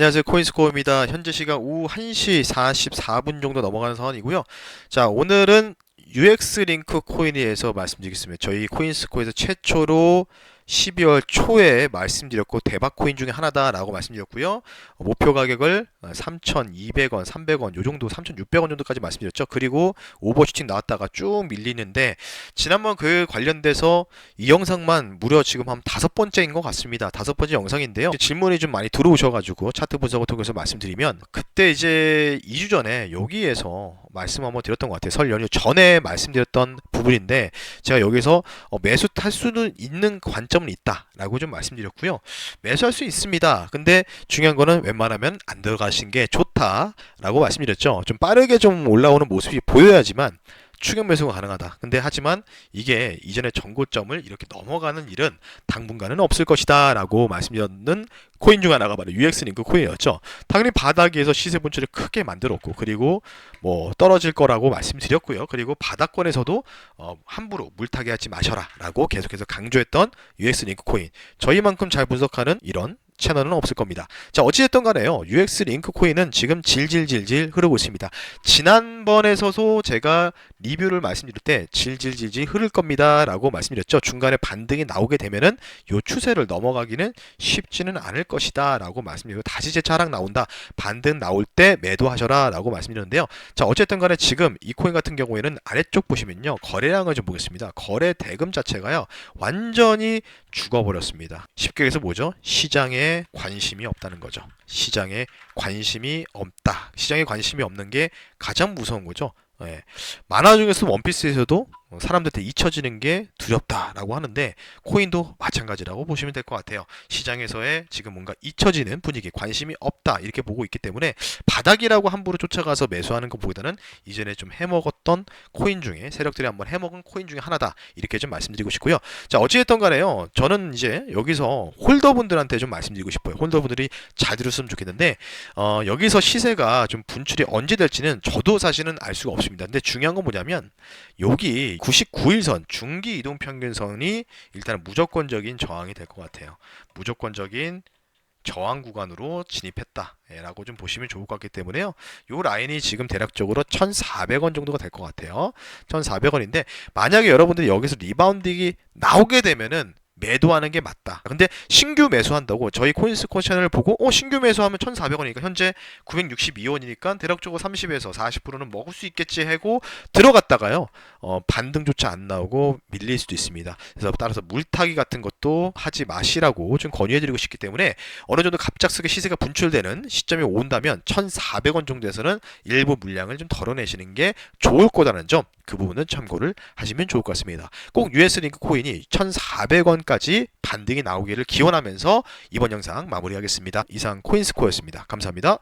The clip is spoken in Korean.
안녕하세요. 코인스코어입니다. 현재 시간 오후 1시 44분 정도 넘어가는 상황이고요. 자, 오늘은 UX 링크 코인에 대해서 말씀드리겠습니다. 저희 코인스코에서 최초로 12월 초에 말씀드렸고 대박 코인 중에 하나다라고 말씀드렸고요. 어, 목표 가격을 3,200원, 300원 요 정도 3,600원 정도까지 말씀드렸죠. 그리고 오버슈팅 나왔다가 쭉 밀리는데 지난번 그 관련돼서 이 영상만 무려 지금 한 다섯 번째인 것 같습니다. 다섯 번째 영상인데요. 질문이 좀 많이 들어오셔가지고 차트 분석을 통해서 말씀드리면 그때 이제 2주 전에 여기에서 말씀 한번 드렸던 것 같아요. 설 연휴 전에 말씀드렸던 부분인데 제가 여기서 어, 매수할 수는 있는 관점은 있다라고 좀 말씀드렸고요. 매수할 수 있습니다. 근데 중요한 거는 웬만하면 안 들어가신 게 좋다라고 말씀드렸죠. 좀 빠르게 좀 올라오는 모습이 보여야지만 추격 매수가 가능하다. 근데 하지만 이게 이전의 정고점을 이렇게 넘어가는 일은 당분간은 없을 것이다 라고 말씀드렸는 코인 중 하나가 바로 UX 링크 코인이었죠. 당연히 바닥에서 시세 분출을 크게 만들었고 그리고 뭐 떨어질 거라고 말씀드렸고요. 그리고 바닥권에서도 어, 함부로 물타기 하지 마셔라 라고 계속해서 강조했던 UX 링크 코인. 저희만큼 잘 분석하는 이런 채널은 없을 겁니다. 자, 어찌됐든 간에요. UX 링크 코인은 지금 질질질질 흐르고 있습니다. 지난번에서도 제가 리뷰를 말씀드릴 때 질질질질 흐를 겁니다. 라고 말씀드렸죠. 중간에 반등이 나오게 되면은 요 추세를 넘어가기는 쉽지는 않을 것이다. 라고 말씀드리고 다시 재차 하락 나온다. 반등 나올 때 매도하셔라. 라고 말씀드렸는데요. 자, 어쨌든 간에 지금 이 코인 같은 경우에는 아래쪽 보시면요. 거래량을 좀 보겠습니다. 거래 대금 자체가요. 완전히 죽어버렸습니다. 쉽게 해서 뭐죠? 시장에 관심이 없다는 거죠. 시장에 관심이 없다. 시장에 관심이 없는 게 가장 무서운 거죠. 예. 만화 중에서 원피스에서도 사람들한테 잊혀지는 게 두렵다라고 하는데 코인도 마찬가지라고 보시면 될 것 같아요. 시장에서의 지금 뭔가 잊혀지는 분위기, 관심이 없다 이렇게 보고 있기 때문에 바닥이라고 함부로 쫓아가서 매수하는 것보다는 이전에 좀 해먹었던 코인 중에 세력들이 한번 해먹은 코인 중에 하나다 이렇게 좀 말씀드리고 싶고요. 자 어찌됐든 간에요. 저는 이제 여기서 홀더분들한테 좀 말씀드리고 싶어요. 홀더분들이 잘 들었으면 좋겠는데 어, 여기서 시세가 좀 분출이 언제 될지는 저도 사실은 알 수가 없습니다. 근데 중요한 건 뭐냐면 여기 99일 선 중기 이동 평균선이 일단 무조건적인 저항이 될 것 같아요. 무조건적인 저항 구간으로 진입했다라고 좀 보시면 좋을 것 같기 때문에요. 요 라인이 지금 대략적으로 1,400원 정도가 될 것 같아요. 1,400원인데 만약에 여러분들이 여기서 리바운딩이 나오게 되면은 매도하는 게 맞다. 근데 신규 매수한다고 저희 코인스코 채널을 보고 어 신규 매수하면 1,400원이니까 현재 962원이니까 대략적으로 30에서 40%는 먹을 수 있겠지 하고 들어갔다가요. 어 반등조차 안 나오고 밀릴 수도 있습니다. 그래서 따라서 물타기 같은 것도 하지 마시라고 좀 권유해 드리고 싶기 때문에 어느 정도 갑작스럽게 시세가 분출되는 시점이 온다면 1,400원 정도에서는 일부 물량을 좀 덜어내시는 게 좋을 거라는 점 그 부분은 참고를 하시면 좋을 것 같습니다. 꼭 US 링크 코인이 1,400원 끝까지 반등이 나오기를 기원하면서 이번 영상 마무리하겠습니다. 이상 코인스코어였습니다. 감사합니다.